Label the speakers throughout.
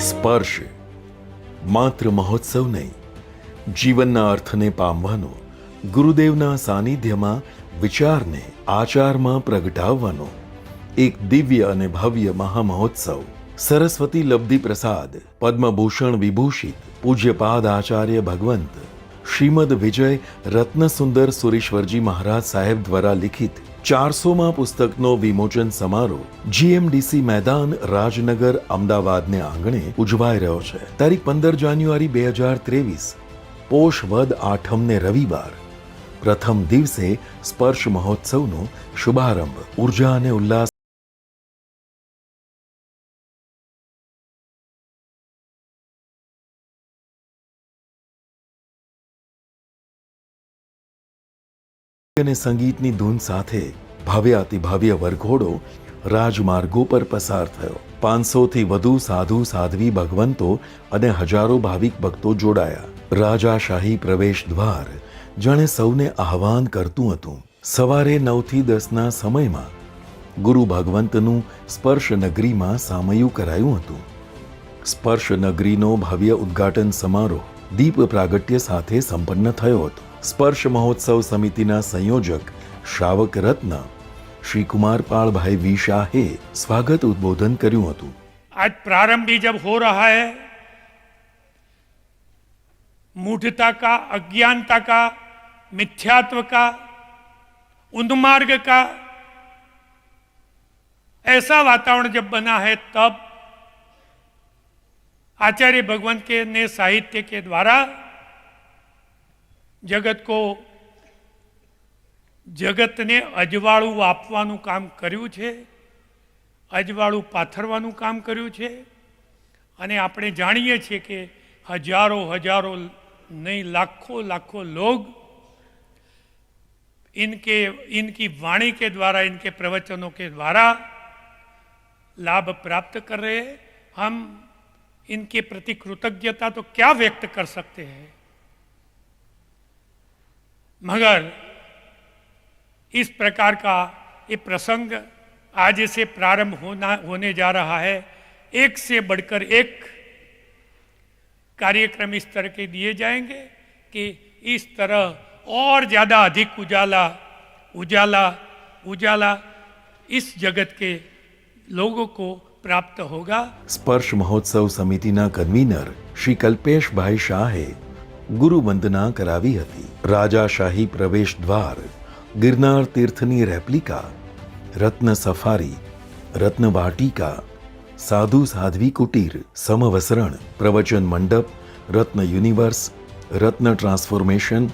Speaker 1: સ્પર્શ. માત્ર મહોત્સવ નહીં, જીવનના અર્થને પામવાનો, ગુરુદેવના સાનિધ્યમાં વિચારને આચારમાં પ્રગટાવવાનો, એક દિવ્ય અને ભવ્ય મહામહોત્સવ. સરસ્વતી લબ્ધિ પ્રસાદ, પદ્મભૂષણ વિભૂષિત પૂજ્યપાદ આચાર્ય ભગવંત શ્રીમદ વિજય રત્નસુંદર સુરેશ્વરજી મહારાજ સાહેબ દ્વારા લિખિત ચારસોમાં પુસ્તકનો વિમોચન સમારોહ જીએમડીસી મેદાન રાજનગર અમદાવાદને આંગણે ઉજવાઈ રહ્યો છે. તારીખ પંદર જાન્યુઆરી બે હજાર ત્રેવીસ, પોષ વદ આઠમને રવિવાર. પ્રથમ દિવસે સ્પર્શ મહોત્સવનો શુભારંભ. ઊર્જા અને ઉલ્લાસ અને સંગીતની ધૂન સાથે ભવ્ય અતિભવ્ય વરઘોડો રાજમાર્ગો પર પસાર થયો. પાંચસોથી વધુ સાધુ, સાધ્વી, ભગવંતો અને હજારો ભાવિક ભક્તો જોડાયા. રાજાશાહી પ્રવેશ દ્વાર જાણે સૌને આહવાન કરતું હતું. સવારે નવથી દસના સમયમાં ગુરુ ભગવંતનું સ્પર્શ નગરીમાં સામયું કરાયું હતું. સ્પર્શ નગરીનો ભવ્ય ઉદ્ઘાટન સમારોહ દીપ પ્રાગટ્ય સાથે સંપન્ન થયો હતો. સ્પર્શ મહોત્સવ સમિતિના સંયોજક શ્રાવક રત્ન શ્રી કુમારપાળભાઈ વી શાહે સ્વાગત ઉદ્બોધન કર્યું હતું
Speaker 2: आज प्रारंभ भी जब हो रहा है मूढ़ता का अज्ञानता का मिथ्यात्व का उन्मार्ग का ऐसा वातावरण जब बना है तब आचार्य भगवंत के ने साहित्य के द्वारा જગત કો જગતને અજવાળું આપવાનું કામ કર્યું છે, અજવાળું પાથરવાનું કામ કર્યું છે, અને આપણે જાણીએ છીએ કે હજારો હજારો નહીં, લાખો લાખો લોગ इनके इनकी वाणी के द्वारा इनके પ્રવચનો કે દ્વારા લાભ પ્રાપ્ત कर रहे हम इनके प्रति कृतज्ञता तो क्या व्यक्त कर सकते हैं मगर इस प्रकार का ये प्रसंग आज से प्रारंभ होना होने जा रहा है एक से बढ़कर एक कार्यक्रम इस तरह के दिए जाएंगे कि इस तरह और ज़्यादा अधिक उजाला उजाला उजाला इस जगत के लोगों को प्राप्त होगा
Speaker 1: સ્પર્શ મહોત્સવ સમિતિના કન્વીનર શ્રી કલ્પેશભાઈ શાહે ગુરુ વંદના કરાવી હતી. રાજાશાહી પ્રવેશ દ્વાર, ગિરનાર તીર્થની રેપ્લિકા, રત્ન સફારી, રત્ન વાટિકા, સાધુ સાધ્વી કુટીર, સમવસરણ, પ્રવચન મંડપ, રત્ન યુનિવર્સ, રત્ન ટ્રાન્સફોર્મેશન,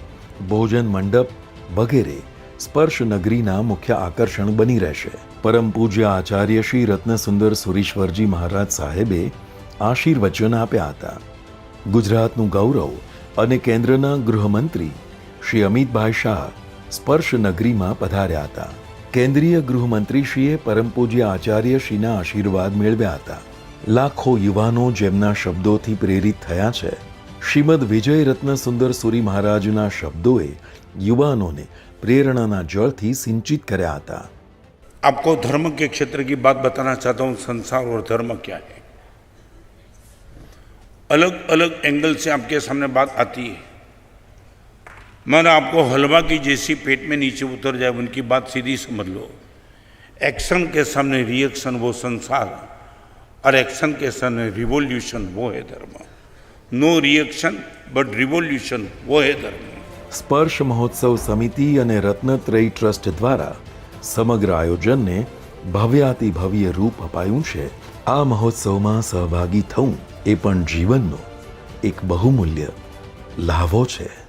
Speaker 1: ભોજન મંડપ વગેરે સ્પર્શ નગરીના મુખ્ય આકર્ષણ બની રહેશે. પરમ પૂજ્ય આચાર્ય શ્રી રત્નસુંદર સુરીશ્વરજી મહારાજ સાહેબે આશીર્વચન આપ્યા હતા. ગુજરાતનું ગૌરવ અને કેન્દ્રના ગૃહમંત્રી શ્રી અમિતભાઈ શાહ સ્પર્શ નગરીમાં પધાર્યા હતા. કેન્દ્રીય ગૃહમંત્રીશ્રીએ પરમપૂજ્ય આચાર્યશ્રીના આશીર્વાદ મેળવ્યા હતા. લાખો યુવાનો જેમના શબ્દોથી પ્રેરિત થયા છે. શ્રીમદ વિજય રત્ન સુંદર સુરી મહારાજના શબ્દોએ યુવાનોને પ્રેરણાના જળથી સિંચિત કર્યા હતા.
Speaker 3: આપકો ધર્મ કે ક્ષેત્ર કી બાત બતાના ચાહતા હું સંસાર ઓર ધર્મ ક્યા હૈ? अलग अलग एंगल से आपके सामने बात आती है मगर आपको हलवा की जैसी पेट में नीचे उतर जाए उनकी बात सीधी समझ लो एक्शन के सामने रिएक्शन वो संसार और एक्शन के सामने रिवोल्यूशन वो है धर्म नो रिएक्शन बट रिवोल्यूशन वो है धर्म
Speaker 1: સ્પર્શ મહોત્સવ સમિતિ અને રત્નત્રયી ટ્રસ્ટ દ્વારા સમગ્ર આયોજનને ભવ્યાતિ ભવ્ય રૂપ અપાયું છે આ મહોત્સવમાં સહભાગી થવું એ પણ જીવનનો એક બહુમૂલ્ય લાભો છે.